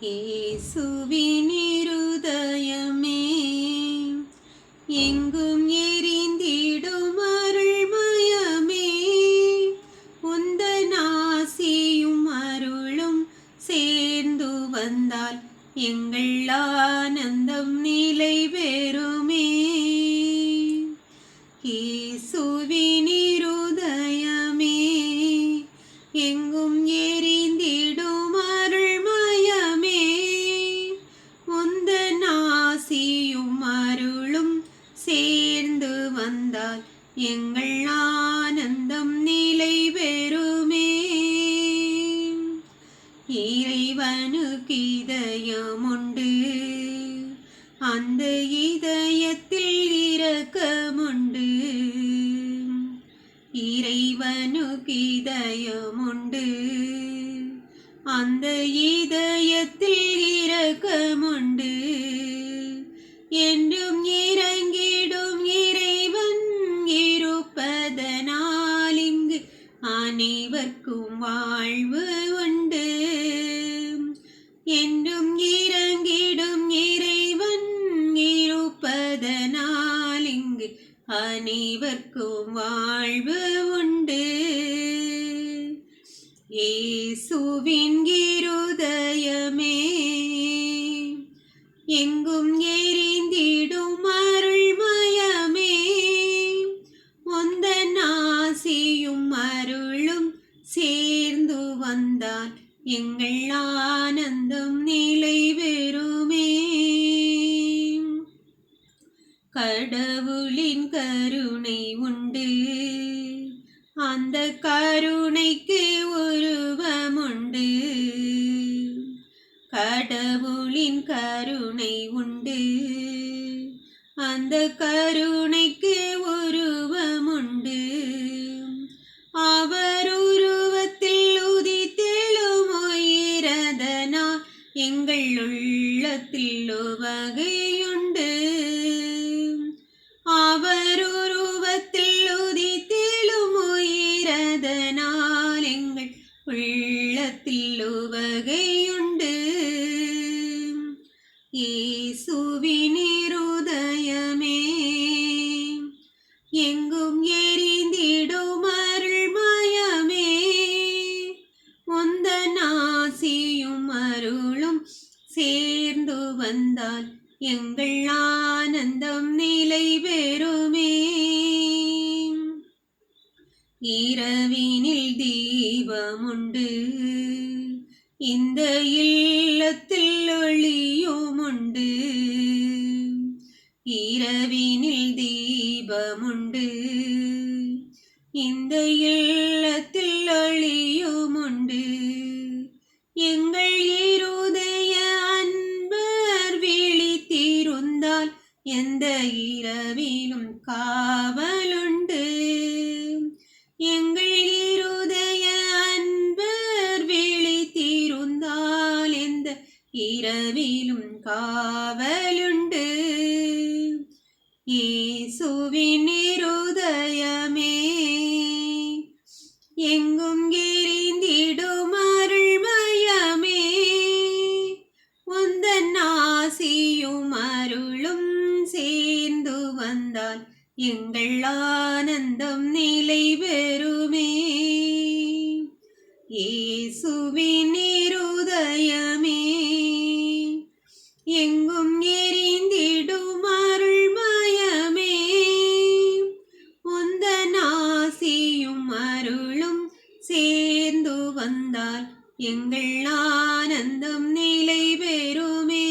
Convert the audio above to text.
ஏசுவினிருதயமே எங்கும் எரிந்திடும் அருள்மயமே. உந்த நாசியும் அருளும் சேர்ந்து வந்தால் எங்கள் ஆனந்தம் நிலை பெறுமே ஏசுவினி வந்தால் எங்கள் ஆனந்தம் நிலை பெறுமே இறைவனுக்கு இதயம் உண்டு. அந்த இதயத்தில் இரக்கமுண்டு. இறைவனுக்கு இதயமுண்டு அந்த இதயத்தில் இரக்கமுண்டு. என்றும் அனைவர்க்கும் வாழ்வு உண்டு. ஏசுவின் இருதயமே எங்கும் எரிந்திடும் அருள்மயமே. உந்தன் ஆசியும் அருளும் சேர்ந்து வந்தால் எங்கள் ஆனந்தம் கடவுளின் கருணை உண்டு. அந்த கருணைக்கு உருவமுண்டு. கடவுளின் கருணை உண்டு. அந்த கருணைக்கு உருவமுண்டு. வந்தால் எங்கள் ஆனந்தம் நிலை பெறுமே. இரவினில் தீபமுண்டு இந்த இல்லத்தில் ஒளியுமுண்டு. இரவினில் தீபமுண்டு இந்த இல்லத்தில் ஒளியுமுண்டு. எங்கள் எங்கள் இருதய அன்பர் விழித்திருந்தால் எந்த இரவிலும் காவலுண்டு. இயேசுவின் இருதயமே எங்கும் எரிந்திடும் அருள்மயமே உந்தன் ஆசியும் அருளும் சேர்ந்து வந்தால் எங்கள் ஆனந்தம் நிலை பெறுமே இயேசுவின் இருதயமே. எங்கும் எரிந்திடும் அருள் மயமே உந்த நாசியும் அருளும் சேர்ந்து வந்தால் எங்கள் ஆனந்தம் நிலை பெறுமே